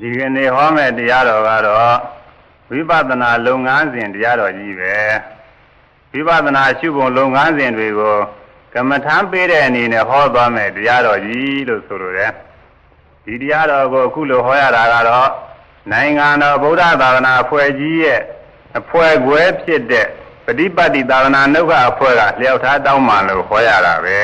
ဒီကနေ့ဟောမဲ့တရားတော်ကတော့ဝိပဿနာလုပ်ငန်းစဉ်တရားတော်ကြီးပဲဝိပဿနာရှုပုံလုပ်ငန်းစဉ်တွေကိုကမ္မထမ်းပေးတဲ့အနေနဲ့ဟောသွားမယ်တရားတော်ကြီးလို့ဆိုလိုတယ်ဒီတရားတော်ကိုအခုလိုဟောရတာကတော့နိုင်ငံတော်ဗုဒ္ဓသာသနာအဖွဲ့ကြီးရဲ့အဖွဲ့ခွဲဖြစ်တဲ့ပฏิပတ်တိသာသနာနှုတ်ခအဖွဲ့ကလျှောက်ထားတောင်းမှလို့ဟောရတာပဲ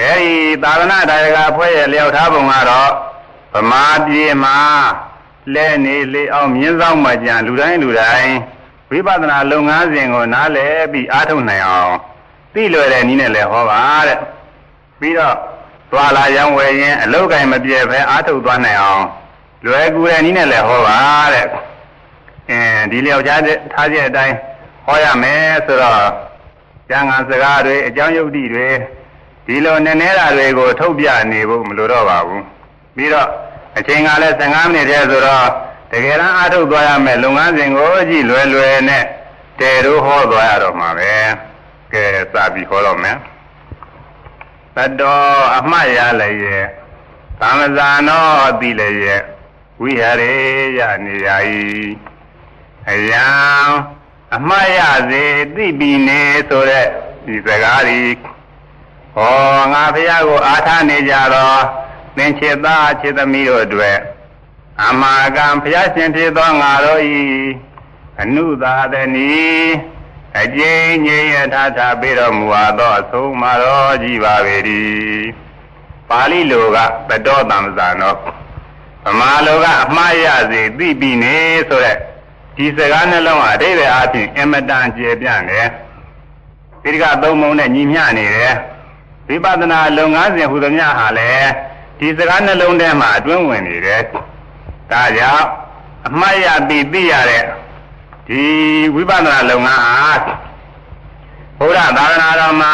အဲဒီသာသနာတရားကအဖွဲ့ရဲ့လျှောက်ထားပုံကတော့ ဗမာပြည်မှာလဲနေလေအောင်မြင်းဆောင်မှကြံလူတိုင်းလူတိုင်းဝိပဿနာလုပ်ငန်းစဉ်ကိုနားလည်ပြီးအားထုတ်နိုင်အောင်သိလွယ်တဲ့နည်းနဲ့လည်းဟောပါတဲ့ပြီးတော့သွားလာရောင်းဝယ်ရင်အလုတ်ကင်မပြည့်ပဲအားထုတ်သွားနိုင်အောင်လွယ်ကူတဲ့နည်းနဲ့လည်းဟောပါတဲ့အင်းဒီလျောက်ချထားတဲ့အတိုင်းဟောရမယ်ဆိုတော့ကျန်ငံစကားတွေအကြောင်းယုတ်တိတွေဒီလိုနည်းနည်းတာတွေကိုထုတ်ပြနေဖို့မလိုတော့ပါဘူး ပြီးတော့အချိန်ကလည်း15မိနစ်တည်းဆိုတော့တကယ်တမ်းအားထုတ်သွားရမယ်လုပ်ငန်းစဉ်ကိုကြည့်လွယ်လွယ်နဲ့တဲတို့ဟောသွားရတော့မှာပဲကဲစပြီးဟောတော့မယ်တတော်အမှတ်ရလည်းရဲ့သမဇာနောတိလည်းရဲ့ဝိဟရေယနေရာဤအယံအမှတ်ရစေသိပြီနေဆိုတဲ့ဒီစကားဤဟောငါဖះကိုအားထားနေကြတော့ သင်္ချေသားခြေသမီးတို့အတွက်အမာကံဘုရားရှင်ဖြစ်သောငါတို့ဤအနုသာသနီအကျဉ်းကြီးယထာထာပေးတော်မူအပ်သောအဆုံးမတော်ကြီးပါပေ၏ပါဠိလိုကတတော်တံဇာနောဗမာလိုကအမှားရစေသိပြီနေဆိုတဲ့ဒီစကားနှလုံးအတိတ်ပဲအပြင်အမတန်ကျေပြန့်တယ်ဒီကသုံးမုံနဲ့ညီမျှနေတယ်ဝိပဿနာလုပ်ငန်းစဉ်ဟူသည်များဟာလည်း ဒီစကားနှလုံးထဲမှာအတွင်းဝင်နေတယ်။ဒါကြောင့်အမှားရပြီးသိရတဲ့ဒီဝိပဿနာလုပ်ငန်းဟာဘုရားသာသနာတော်မှာ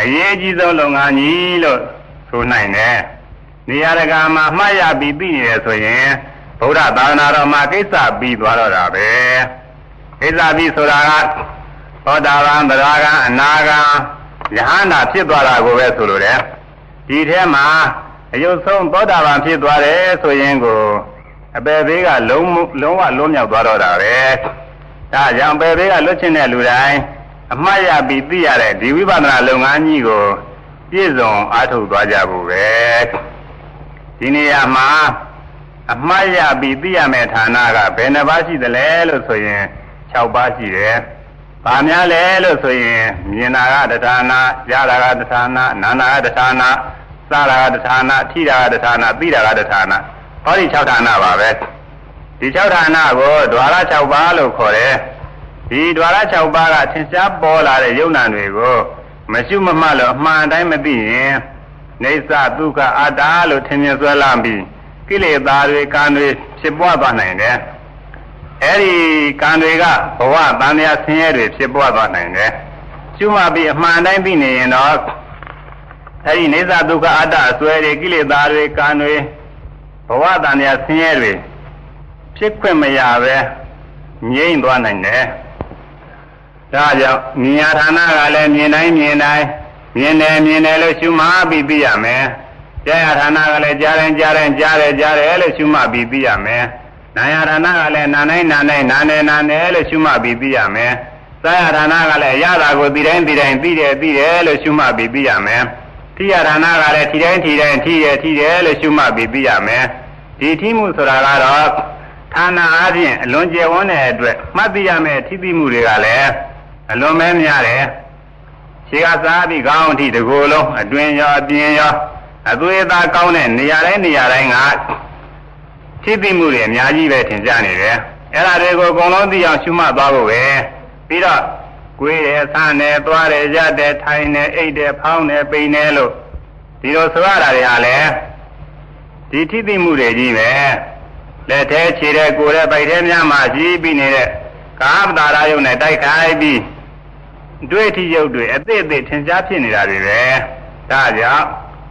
အရေးကြီးဆုံးလုပ်ငန်းကြီးလို့ဆိုနိုင်တယ်။နေရာတကာမှာအမှားရပြီးသိနေတယ်ဆိုရင်ဘုရားသာသနာတော်မှာကိစ္စပြီးသွားတော့တာပဲ။ကိစ္စပြီးဆိုတာကသောတာပန်သရဂံအနာဂံယဟန္တာဖြစ်သွားတာကိုပဲဆိုလိုတယ်။ဒီထဲမှာ အယုတ်ဆုံးသောတာပန်ဖြစ်သွားတယ်ဆိုရင်ကိုအပေသေးကလုံးလုံးဝလွတ်မြောက်သွားတော့တာပဲဒါကြောင့်အပေသေးကလွတ်ချင်တဲ့လူတိုင်းအမှားရပြီးသိရတဲ့ဒီဝိပဿနာလုပ်ငန်းကြီးကိုပြည့်စုံအားထုတ်သွားကြဖို့ပဲဒီနေရာမှာအမှားရပြီးသိရမယ့်ဌာနကဘယ်နှပါးရှိသလဲလို့ဆိုရင်6ပါးရှိတယ်။ဘာများလဲလို့ဆိုရင်မြင်တာကတဌာနကြားတာကတဌာနနာနာကတဌာန စားတာကတဌာနထိတာကတဌာနသိတာကတဌာနဟောဒီ6ဌာနပါပဲဒီ6ဌာနကိုဒွါရ6ပါးလို့ခေါ်တယ်ဒီဒွါရ6ပါးကသင်္ချာပေါ်လာတဲ့ယုံနာတွေကိုမရှုမမှလို့အမှန်တိုင်းမသိရင်နေသဒုက္ခအတ္တလို့ထင်မြင်ဆွဲလာပြီးကိလေသာတွေကံတွေဖြစ်ပွားသွားနိုင်တယ်အဲဒီကံတွေကဘဝတန်မြာဆင်းရဲတွေဖြစ်ပွားသွားနိုင်တယ်ရှုမှပြီးအမှန်တိုင်းသိနေရင်တော့ အဲဒီနေသဒုက္ခအတ္တအစွဲတွေကိလေသာတွေကံတွေဘဝတန်ရာဆင်းရဲတွေဖြစ်ခွင့်မရပဲငြိမ့်သွားနိုင်တယ်ဒါကြောင့်မြင်ရဌာနကလည်းမြင်တိုင်းမြင်တိုင်းမြင်တယ်မြင်တယ်လို့ရှုမှတ်ပြီးသိရမယ်ကြားရဌာနကလည်းကြားတိုင်းကြားတိုင်းကြားတယ်ကြားတယ်လို့ရှုမှတ်ပြီးသိရမယ်နာယဌာနကလည်းနာတိုင်းနာတိုင်းနာနေနာနေလို့ရှုမှတ်ပြီးသိရမယ်သာယဌာနကလည်းရတာကိုသိတိုင်းသိတိုင်းသိတယ်သိတယ်လို့ရှုမှတ်ပြီးသိရမယ် ထိရဌာနကလည်းထိတိုင်းထိတိုင်းထိရထိတယ်လို့ရှုမှတ်ပြီးသိရမယ်ဒီထိမှုဆိုတာကတော့ဌာနအားဖြင့်အလွန်ကျယ်ဝန်းတဲ့အတွက်မှတ်သိရမယ့်ထိသိမှုတွေကလည်းအလွန်ပဲများတယ်ခြေကစားပြီးခေါင်းအထိတကူလုံးအတွင်ရောအပြင်ရောအသွေးအသားကောင်းတဲ့နေရာတိုင်းနေရာတိုင်းကထိသိမှုတွေအများကြီးပဲထင်ရှားနေတယ်အဲ့ဒါတွေကိုအကုန်လုံးသိအောင်ရှုမှတ်သွားဖို့ပဲပြီးတော့ ကိုယ်ရဲ့ဆန်းတယ်သွားတယ်ကြတယ်ထိုင်တယ်အိတ်တယ်ဖောင်းတယ်ပိန်တယ်လို့ဒီလိုဆိုရတာတွေဟာလည်းဒီထိသိမှုတွေကြီးပဲလက်သေးခြေတဲ့ကိုယ်တဲ့ပိုက်သေးများမှကြီးပြီးနေတဲ့ကာမတာရယုံနဲ့တိုက်ခိုက်ပြီးတွေ့ထိရုပ်တွေအသေးသေးထင်ရှားဖြစ်နေတာတွေပဲဒါကြောင့်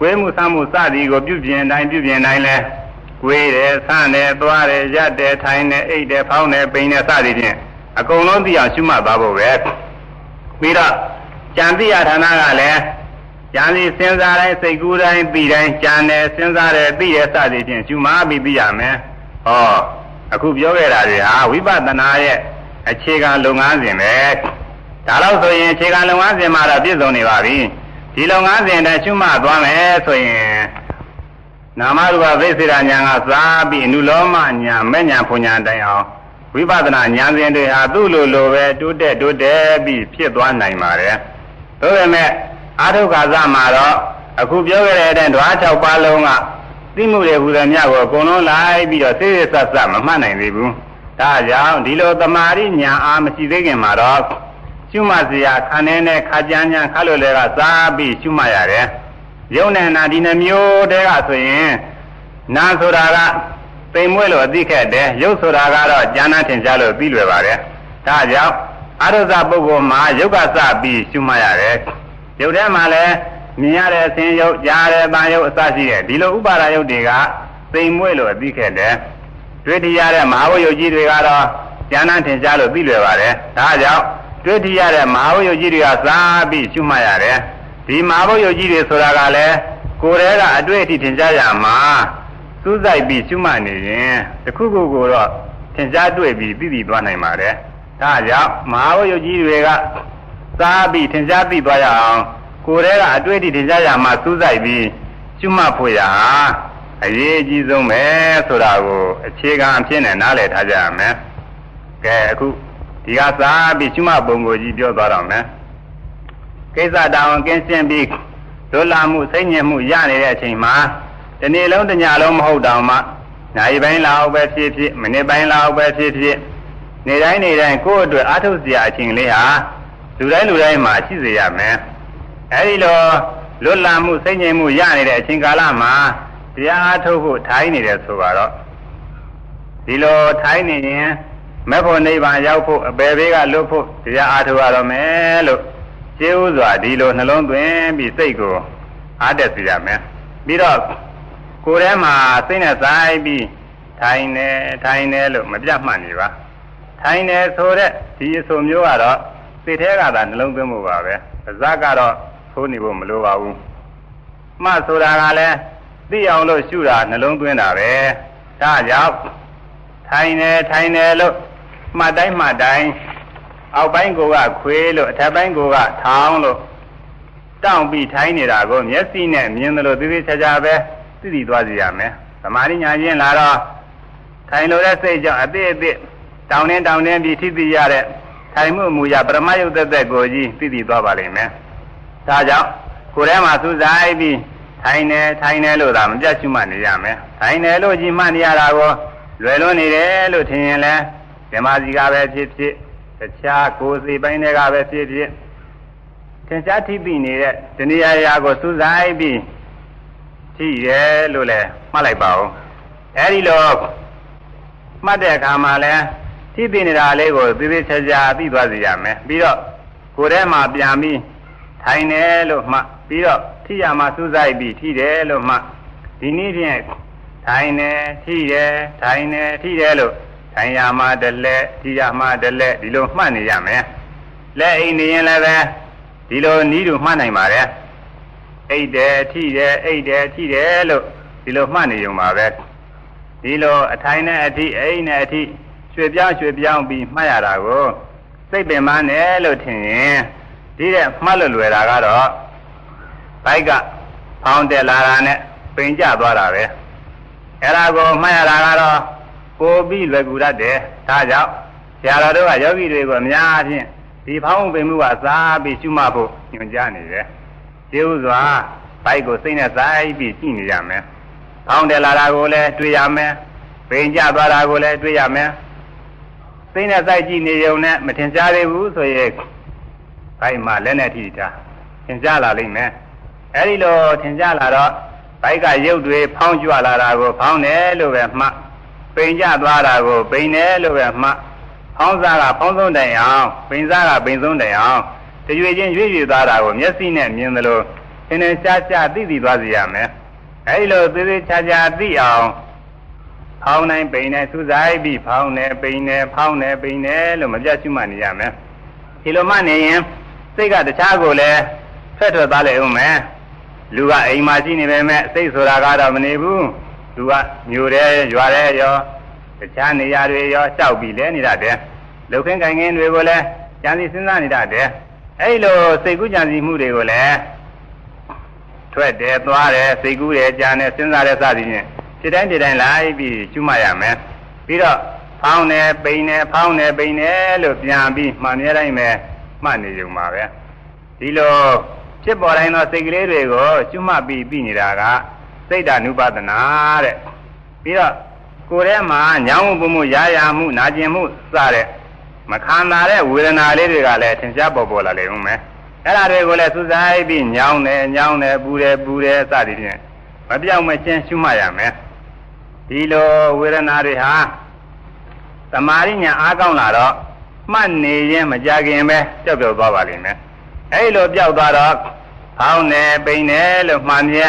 ကိုယ်မှုဆမ်းမှုစသည်ကိုပြုပြင်တိုင်းပြုပြင်တိုင်းလဲကိုယ်တယ်ဆန်းတယ်သွားတယ်ရက်တယ်ထိုင်တယ်အိတ်တယ်ဖောင်းတယ်ပိန်တယ်စသည်ဖြင့်အကုန်လုံးသိအောင်ရှုမှတ်သွားဖို့ပဲ ပြီးတော့ကြံတိယဌာနကလည်းကြံစီစဉ်းစားတိုင်းစိတ်ကူးတိုင်းပြီးတိုင်းကြံတယ်စဉ်းစားတယ်ပြီးရစသည်ဖြင့်ရှုမှပြီးပြီးရမယ်ဟောအခုပြောခဲ့တာတွေဟာဝိပဿနာရဲ့အခြေခံလုပ်ငန်းစဉ်ပဲဒါလို့ဆိုရင်အခြေခံလုပ်ငန်းစဉ်မှာတော့ပြည့်စုံနေပါပြီဒီလုပ်ငန်းစဉ်တည်းရှုမှသွားမယ်ဆိုရင်နာမရူပသိစေရာညာကစားပြီးအနုလောမညာမဲ့ညာဖွညာတိုင်အောင် ဝိပဿနာဉာဏ်စဉ်တွေဟာသူ့လိုလိုပဲတိုးတက်တိုးတက်ပြီးဖြစ်သွားနိုင်ပါတယ်။ဒါပေမဲ့အာထုခါသမှာတော့အခုပြောခဲ့တဲ့အတိုင်းဓဝါ6ပါးလုံးကသိမှုတွေဟူသည်မြတ်ကိုအကုန်လုံးလိုက်ပြီးတော့စိတ်ဆက်ဆက်မမှတ်နိုင်သေးဘူး။ဒါကြောင့်ဒီလိုတမာရိညာအားမရှိသေးခင်မှာတော့ရှုမှတ်စရာခန္ဓာနဲ့ခါကြမ်းကြမ်းခါလို့လည်းကစားပြီးရှုမှတ်ရတယ်။ယုံနဲ့နာဒီနှမျိုးတည်းကဆိုရင်နာဆိုတာက သိမ်မွေးလို့အသိခက်တယ်ရုပ်ဆိုတာကတော့ဉာဏ်ထင်ရှားလို့ပြီးလွယ်ပါတယ်ဒါကြောင့်အရုဇပုဂ္ဂိုလ်မှာယုတ်ကစပြီးရှုမှတ်ရတယ်ရုပ်ထဲမှာလည်းမြင်ရတဲ့အသင်ယုတ်ကြားရတဲ့တန်ယုတ်အစရှိတဲ့ဒီလိုဥပါဒယုတ်တွေကသိမ်မွေးလို့အသိခက်တယ်တွေ့ထရတဲ့မဟာဝိယုတ်ကြီးတွေကတော့ဉာဏ်ထင်ရှားလို့ပြီးလွယ်ပါတယ်ဒါကြောင့်တွေ့ထရတဲ့မဟာဝိယုတ်ကြီးတွေကစားပြီးရှုမှတ်ရတယ်ဒီမဟာဝိယုတ်ကြီးတွေဆိုတာကလည်းကိုယ်တည်းကအတွေ့အထိထင်ရှားရမှာ စူးစိုက်ပြီးရှုမှတ်နေရင်တခုခုကိုတော့သင်ကြားတွေ့ပြီးသိသိသွားနိုင်ပါတယ်။ဒါကြောင့်မဟာဝယုတ်ကြီးတွေကစားပြီးသင်ကြားသိသွားရအောင်ကိုယ်တည်းကအတွေ့အထိသင်ကြားရမှာစူးစိုက်ပြီးရှုမှတ်ဖို့ရဟာအရေးအကြီးဆုံးပဲဆိုတာကိုအခြေခံအဖြစ်နဲ့နားလည်ထားကြရမယ်။ကဲအခုဒီကစားပြီးရှုမှတ်ပုံကိုကြီးပြောသွားတော့မယ်။ကိစ္စတောင်ကင်းရှင်းပြီးလွတ်လပ်မှုစိတ်ညစ်မှုရနေတဲ့အချိန်မှာ ဒီနေ့လုံးတညလုံးမဟုတ်တောင်မှနိုင်ပိုင်းလောက်ပဲဖြစ်ဖြစ်မိနစ်ပိုင်းလောက်ပဲဖြစ်ဖြစ်နေတိုင်းနေတိုင်းကိုယ့်အတွက်အားထုတ်စရာအချိန်လေးဟာလူတိုင်းလူတိုင်းမှာရှိစေရမယ်အဲဒီလိုလွတ်လပ်မှုစိတ်ငြိမ်မှုရနေတဲ့အချိန်ကာလမှာတရားအားထုတ်ဖို့ထိုင်းနေတယ်ဆိုတော့ဒီလိုထိုင်းနေရင်မဲ့ဖို့နိဗ္ဗာန်ရောက်ဖို့အပေဘေးကလွတ်ဖို့တရားအားထုတ်ရတော့မယ်လို့ကျေဥစွာဒီလိုနှလုံးသွင်းပြီးစိတ်ကိုအားတက်စေရမယ်ပြီးတော့ ကိုယ်ထဲမှာစိတ်နဲ့ဆိုင်ပြီးထိုင်နေထိုင်နေလို့မပြတ်မှတ်နေပါထိုင်နေဆိုတဲ့ဒီအဆိုမျိုးကတော့စိတ်ထဲကသာနှလုံးသွင်းမှုပါပဲပါဇက်ကတော့သိုးနေဖို့မလိုပါဘူးမှတ်ဆိုတာကလည်းသိအောင်လို့ရှုတာနှလုံးသွင်းတာပဲဒါကြောင့်ထိုင်နေထိုင်နေလို့မှတ်တိုင်းမှတ်တိုင်းအောက်ပိုင်းကိုကခွေးလို့အထက်ပိုင်းကိုကထောင်းလို့တောင့်ပြီးထိုင်းနေတာကိုမျက်စိနဲ့မြင်တယ်လို့သိသိချာချာပဲ သိသိသွားစီရမယ်။သမာဓိညာချင်းလာတော့ထိုင်လို့တဲ့စိတ်ကြောင့်အသေးအသေးတောင်းနေတောင်းနေပြီးထိသိရတဲ့ထိုင်မှုမူရပရမယုတ်သက်သက်ကိုကြီးသိသိသွားပါလိမ့်မယ်။ဒါကြောင့်ကိုယ်ထဲမှာစူးစိုက်ပြီးထိုင်နေထိုင်နေလို့သာမပြတ်ရှုမှတ်နေရမယ်။ထိုင်နေလို့ကြီးမှတ်နေရတာကိုလွယ်လွန်းနေတယ်လို့ထင်ရင်လည်းဓမ္မစီကပဲဖြစ်ဖြစ်တခြားကိုယ်စီပိုင်းတွေကပဲဖြစ်ဖြစ်သင်္ချာထိပ်ပြီးနေတဲ့တဏှာရာကိုစူးစိုက်ပြီး ထိရဲလို့လဲမှတ်လိုက်ပါဦးအဲဒီလိုမှတ်တဲ့အခါမှာလဲထိပ်ပြီးနေတာလေးကိုသေသေးချာချာသိသွားစေရမယ်ပြီးတော့ကိုယ်ထဲမှာပြန်ပြီးထိုင်တယ်လို့မှတ်ပြီးတော့ထိရမှာစူးစိုက်ပြီးထိတယ်လို့မှတ်ဒီနည်းဖြင့်ထိုင်တယ်ထိတယ်ထိုင်တယ်ထိတယ်လို့ထိုင်ရမှာတလက်ထိရမှာတလက်ဒီလိုမှတ်နေရမယ်လက်အိမ်နေရင်လည်းပဲဒီလိုနီးတို့မှတ်နိုင်ပါတယ် အိတ်တယ်ထိတယ်အိတ်တယ်ထိတယ်လို့ဒီလိုမှတ်နေုံပါပဲဒီလိုအထိုင်နဲ့အထိအိတ်နဲ့အထိရွှေပြောင်းရွှေပြောင်းပြီးမှတ်ရတာကိုစိတ်ပင်မနဲ့လို့ထင်ရင်ဒီတဲ့မှတ်လို့လွယ်တာကတော့ဘိုက်ကဖောင်းတက်လာတာနဲ့ပိန်ကျသွားတာပဲအဲ့ဒါကိုမှတ်ရတာကတော့ပိုပြီးလွယ်ကူတတ်တယ်ဒါကြောင့်ဆရာတော်တို့ကယောဂီတွေကိုအများအားဖြင့်ဒီဖောင်းပင်မှုကစားပြီးရှုမှတ်ဖို့ညွှန်ကြားနေတယ် ကျေဥစွာဘိုက်ကိုစိတ်နဲ့စားပြီးကြည့်နေရမယ်ဖောင်းတယ်လာတာကိုလည်းတွေ့ရမယ်ပိန်ကျသွားတာကိုလည်းတွေ့ရမယ်စိတ်နဲ့စိုက်ကြည့်နေုံနဲ့မထင်ရှားသေးဘူးဆိုရင်ဘိုက်မှာလက်နဲ့ထိတာထင်ရှားလာလိမ့်မယ်အဲဒီလိုထင်ရှားလာတော့ဘိုက်ကရုပ်တွေဖောင်းကြွလာတာကိုဖောင်းတယ်လို့ပဲမှတ်ပိန်ကျသွားတာကိုပိန်တယ်လို့ပဲမှတ်ဖောင်းစားကဖောင်းဆုံးတိုင်အောင်ပိန်စားကပိန်ဆုံးတိုင်အောင် တရွေချင်းရွေ့ရွေ့သွားတာကိုမျက်စိနဲ့မြင်သလိုသင်္နေရှားရှားသိသိသွားစေရမယ်အဲဒီလိုသေသေးချာချာသိအောင်ဖောင်းနိုင်ပိန်နေစူးစိုက်ပြီးဖောင်းနေပိန်နေဖောင်းနေပိန်နေလို့မပြတ်ရှုမှတ်နေရမယ်ဒီလိုမှနေရင်စိတ်ကတခြားကိုလည်းဖက်ထွက်သွားလေဦးမယ်လူကအိမ်မှာရှိနေပေမဲ့စိတ်ဆိုတာကတော့မနေဘူးသူကမြို့ရဲရွာရဲရောတခြားနေရာတွေရောကြောက်ပြီးလဲနေတတ်တယ်လုတ်ခင်းခိုင်ခင်းတွေကိုလည်းကြံစီစဉ်းစားနေတတ်တယ် အဲ့လိုစိတ်ကူးကြံစီမှုတွေကိုလည်းထွက်တယ်သွားတယ်စိတ်ကူးတယ်ကြံတယ်စဉ်းစားတယ်စသည်ဖြင့်ဒီတိုင်းဒီတိုင်းလိုက်ပြီးကျွမရမယ်ပြီးတော့ဖောင်းတယ်ပိန်တယ်ဖောင်းတယ်ပိန်တယ်လို့ပြန်ပြီးမှန်မြဲတိုင်းပဲမှတ်နေကြမှာပဲဒီလိုဖြစ်ပေါ်တိုင်းသောစိတ်ကလေးတွေကိုကျွမပြီးပြီးနေတာကစိတ်ဓာနုပဒနာတဲ့ပြီးတော့ကိုယ်ထဲမှာညောင်းမှုမှုရာရာမှုနာကျင်မှုစတဲ့ မခံနာတဲ့ဝေဒနာလေးတွေကလည်းထင်ရှားပေါ်ပေါ်လာလိမ့်ဦးမယ်အဲ့ဒါတွေကိုလည်းစူးစိုက်ပြီးညောင်းတယ်ညောင်းတယ်ပူတယ်ပူတယ်စသည်ဖြင့်မပြောင်းမချင်းရှုမှတ်ရမယ်ဒီလိုဝေဒနာတွေဟာသမာရိညာအားကောင်းလာတော့မှတ်နေရင်မကြခင်ပဲကြောက်ကြောက်သွားပါလိမ့်မယ်အဲ့လိုပြောက်သွားတော့ဖောင်းနေပိန်နေလို့မှန်မြဲ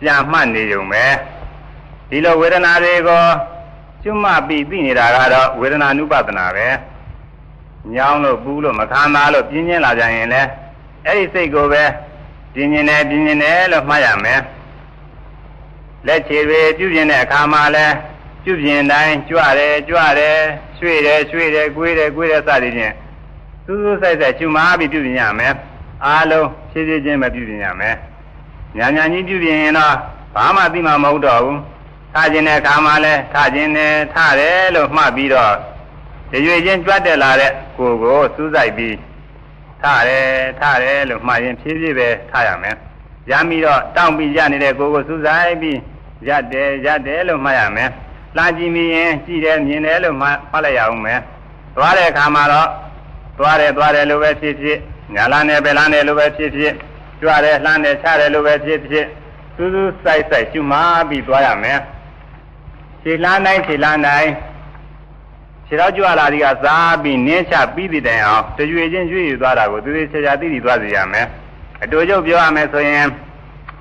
ပြန်မှတ်နေုံပဲဒီလိုဝေဒနာတွေကို ကျွတ်မှပြီးပြီးနေတာကတော့ဝေဒနာနုပဒနာပဲညောင်းလို့ပူးလို့မခံသာလို့ပြင်းပြင်းလာကြရင်လည်းအဲ့ဒီစိတ်ကိုပဲပြင်းပြင်းနဲ့ပြင်းပြင်းနဲ့လို့မှတ်ရမယ်လက်ခြေတွေပြုပြင်တဲ့အခါမှာလည်းပြုပြင်တိုင်းကြွတယ်ကြွတယ်ရွှေ့တယ်ရွှေ့တယ်ကွေးတယ်ကွေးတယ်စသည်ဖြင့်စူးစူးဆိုင်ဆိုင်ကျွမပြီးပြုပြင်ရမယ်အားလုံးဖြည်းဖြည်းချင်းပဲပြုပြင်ရမယ်ညာညာကြီးပြုပြင်ရင်တော့ဘာမှသိမှာမဟုတ်တော့ဘူး ထားခြင်းတဲ့အခါမှာလဲထားခြင်းနဲ့ထားတယ်လို့မှတ်ပြီးတော့ရွေချင်းကြွတက်လာတဲ့ကိုယ်ကိုစူးစိုက်ပြီးထားတယ်ထားတယ်လို့မှတ်ရင်ဖြည်းဖြည်းပဲထားရမယ်ရမ်းပြီးတော့တောင့်ပြီးရနေတဲ့ကိုယ်ကိုစူးစိုက်ပြီးရက်တယ်ရက်တယ်လို့မှတ်ရမယ်လာကြည့်မိရင်ကြည့်တယ်မြင်တယ်လို့မှတ်လိုက်ရအောင်မယ်သွားတဲ့အခါမှာတော့သွားတယ်သွားတယ်လို့ပဲဖြစ်ဖြစ်ညာလာနဲ့ပဲလာနဲ့လို့ပဲဖြစ်ဖြစ်ကြွတယ်လှမ်းတယ်ချတယ်လို့ပဲဖြစ်ဖြစ်စူးစူးစိုက်စိုက်ရှုမှပြီးသွားရမယ် ခြေလှမ်းတိုင်းခြေလှမ်းတိုင်းခြေတော့ကြွလာဒီကစားပြီးနင်းချပြီးပြီးတိုင်အောင်တရွေချင်းရွေ့ယူသွားတာကိုသူသေးချာချာသိသိသွားစေရမယ်အတူချုပ်ပြောရမယ်ဆိုရင်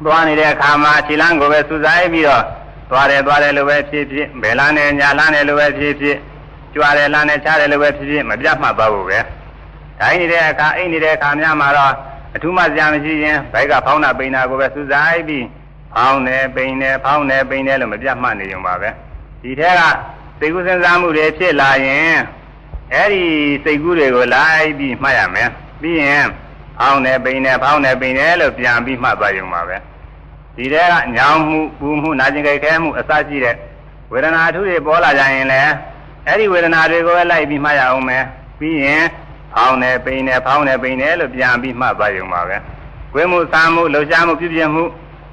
သွားနေတဲ့အခါမှာခြေလှမ်းကိုပဲစူးစိုက်ပြီးတော့သွားတယ်သွားတယ်လို့ပဲဖြစ်ဖြစ်ဘယ်လမ်းနဲ့ညာလမ်းနဲ့လို့ပဲဖြစ်ဖြစ်ကြွတယ်လမ်းနဲ့ချတယ်လို့ပဲဖြစ်ဖြစ်မပြတ်မှတ်ပါဘူးပဲတိုင်းနေတဲ့အခါအိတ်နေတဲ့အခါများမှာတော့အထူးမှစရာမရှိရင်ဘိုက်ကဖောင်းတာပိန်တာကိုပဲစူးစိုက်ပြီးဖောင်းတယ်ပိန်တယ်ဖောင်းတယ်ပိန်တယ်လို့မပြတ်မှတ်နေကြပါပဲ ဒီထဲကစိတ်ကူးစဉ်းစားမှုတွေဖြစ်လာရင်အဲ့ဒီစိတ်ကူးတွေကိုလိုက်ပြီးမှတ်ရမယ်ပြီးရင်ဖောင်းတယ်ပိန်တယ်ဖောင်းတယ်ပိန်တယ်လို့ပြန်ပြီးမှတ်သွားကြပါပဲဒီထဲကညောင်းမှုပူမှုနာကျင်ကြိုက်ခဲမှုအစရှိတဲ့ဝေဒနာအထူးတွေပေါ်လာကြရင်လည်းအဲ့ဒီဝေဒနာတွေကိုလိုက်ပြီးမှတ်ရအောင်မယ်ပြီးရင်ဖောင်းတယ်ပိန်တယ်ဖောင်းတယ်ပိန်တယ်လို့ပြန်ပြီးမှတ်သွားကြပါပဲကိုယ်မှုစားမှုလှုပ်ရှားမှုပြုပြင်မှု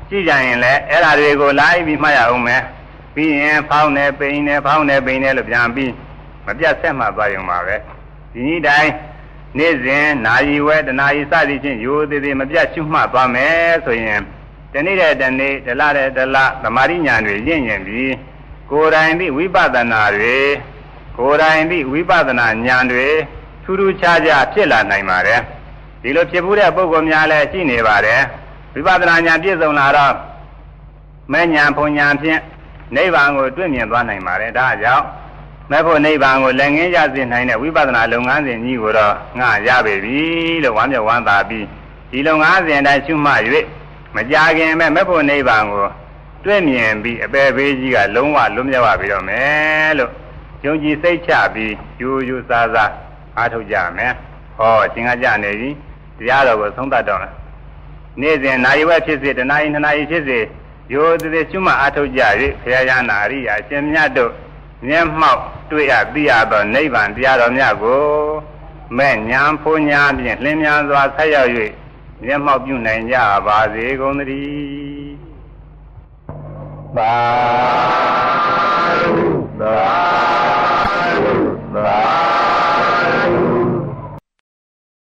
ကြည့်ကြရင်လည်းအဲ့ဓာတွေကိုလိုက်ပြီးမှတ်ရအောင်မယ် ပြီးရင်ဖောင်းတယ်ပိန်တယ်ဖောင်းတယ်ပိန်တယ်လို့ပြန်ပြီးမပြတ်ဆက်မှတ်သွားကြပါပဲဒီနည်းတိုင်းနေ့စဉ်နာယီဝဲတနာယီစသည်ဖြင့်ရိုးသေးသေးမပြတ်ရှုမှတ်သွားမယ်ဆိုရင်တနေ့တဲ့တနေ့ဒလတဲ့ဒလသမာဓိညာတွေရင့်ရင်ပြီးကိုယ်တိုင်ပြီးဝိပဿနာတွေကိုယ်တိုင်ပြီးဝိပဿနာဉာဏ်တွေထူးထူးခြားခြားဖြစ်လာနိုင်ပါတယ်ဒီလိုဖြစ်မှုတဲ့ပုဂ္ဂိုလ်များလည်းရှိနေပါတယ်ဝိပဿနာဉာဏ်ပြည့်စုံလာတော့မဲ့ဉာဏ်ဘုံဉာဏ်ဖြင့် နိဗ္ဗာန်ကိုတွေ့မြင်သွားနိုင်ပါတယ်ဒါကြောင့်မဲ့ဖို့နိဗ္ဗာန်ကိုလည်းငင်းရစေနိုင်တဲ့ဝိပဿနာလုပ်ငန်းစဉ်ကြီးကိုတော့ငါရပေပြီလို့ဝမ်းမြောက်ဝမ်းသာပြီးဒီလုပ်ငန်းစဉ်အတိုင်းရှုမှတ်၍မကြခင်မဲ့မဲ့ဖို့နိဗ္ဗာန်ကိုတွေ့မြင်ပြီးအပေဘေးကြီးကလုံးဝလွတ်မြောက်ပါပြီတော့မယ်လို့ယုံကြည်စိတ်ချပြီးယူယူစားစားအားထုတ်ကြမယ်ဟောသင်္ကကြနေပြီတရားတော်ကိုသုံးသတ်တော့လားနေ့စဉ်နိုင်ဝက်ဖြစ်စေတနာရီနှစ်နာရီဖြစ်စေ ရိုးသေးကျွမအထုတ်ကြ၍ဖရာယနာရိယာရှင်မြတ်တို့မျက်မှောက်တွေ့ရသိရသောနိဗ္ဗာန်တရားတော်များကိုမဲ့ညာဖုံညာဖြင့်လင်းမြန်စွာဆက်ရောက်၍မျက်မှောက်ပြုနိုင်ကြပါစေကုန်သတည်းသာသာသာ